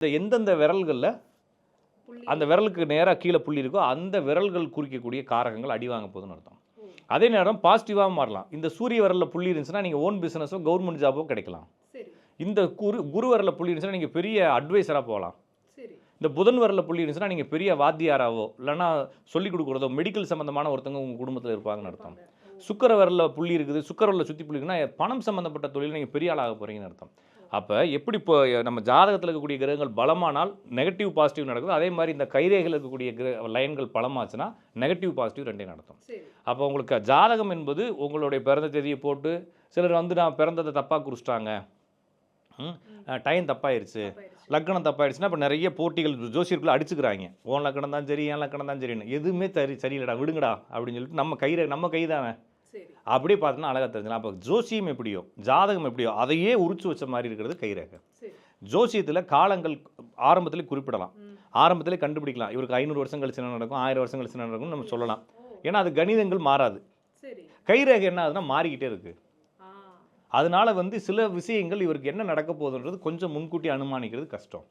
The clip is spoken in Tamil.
இந்த எந்தெந்த விரல்களில் அந்த விரலுக்கு நேராக கீழே புள்ளி இருக்கோ அந்த விரல்கள் குறிக்கக்கூடிய காரகங்கள் அடி வாங்க போகுதுன்னு அர்த்தம். அதே நேரம் பாசிட்டிவாக மாறலாம். இந்த சூரிய விரலில் புள்ளி இருந்துச்சுன்னா நீங்கள் ஓன் பிஸ்னஸோ கவர்மெண்ட் ஜாபோ கிடைக்கலாம். இந்த குரு குரு விரலில் புள்ளி இருந்துச்சுன்னா நீங்கள் பெரிய அட்வைசராக போகலாம். இந்த புதன் விரலில் புள்ளி இருந்துச்சுன்னா நீங்கள் பெரிய வாத்தியாராவோ இல்லைன்னா சொல்லிக் கொடுக்குறதோ மெடிக்கல் சம்மந்தமான ஒருத்தவங்க உங்கள் குடும்பத்தில் இருப்பாங்கன்னு அர்த்தம். சுக்கர விரலில் புள்ளி இருக்குது சுக்கர விரலில் சுற்றி புள்ளி இருக்குன்னா பணம் சம்மந்தப்பட்ட தொழில் நீங்கள் பெரிய ஆளாக போகிறீங்கன்னு அர்த்தம். அப்போ எப்படி இப்போ நம்ம ஜாதகத்தில் இருக்கக்கூடிய கிரகங்கள் பலமானால் நெகட்டிவ் பாசிட்டிவ் நடக்குது அதே மாதிரி இந்த கைரேகையில் இருக்கக்கூடிய கிர லைன்கள் பலமாச்சுன்னா நெகட்டிவ் பாசிட்டிவ் ரெண்டையும் நடத்தும். அப்போ உங்களுக்கு ஜாதகம் என்பது உங்களுடைய பிறந்த தேதியை போட்டு சிலர் வந்து நான் பிறந்ததை தப்பாக குறிச்சிட்டாங்க. டைம் தப்பாயிருச்சு. லக்கணம் தப்பாயிடுச்சுன்னா இப்போ நிறைய போட்டிகள் ஜோசியருக்குள்ள அடிச்சுக்கிறாங்க. உன் லக்கணம் தான் சரி என் லக்கணம் தான் சரின்னு. எதுவுமே சரி சரியில்லடா விடுங்கடா அப்படின்னு சொல்லிட்டு நம்ம கையில் நம்ம கை தானே சரி. அப்படியே பார்த்தோன்னா அழகாக தெரிஞ்சுக்கலாம். அப்போ ஜோசியம் எப்படியோ ஜாதகம் எப்படியோ அதையே உரிச்சு வச்ச மாதிரி இருக்கிறது கைரேகை. ஜோசியத்தில் காலங்கள் ஆரம்பத்திலே குறிப்பிடலாம். ஆரம்பத்திலே கண்டுபிடிக்கலாம். இவருக்கு ஐநூறு வருஷம் கழிச்சு என்ன நடக்கும் ஆயிரம் வருஷம் கழிச்சு என்ன நடக்கும்னு நம்ம சொல்லலாம். ஏன்னா அது கணிதங்கள் மாறாது. கைரேகை என்ன ஆகுதுன்னா மாறிக்கிட்டே இருக்குது அதனால வந்து சில விஷயங்கள் இவருக்கு என்ன நடக்க போகுதுன்றது கொஞ்சம் முன்கூட்டி அனுமானிக்கிறது கஷ்டம்.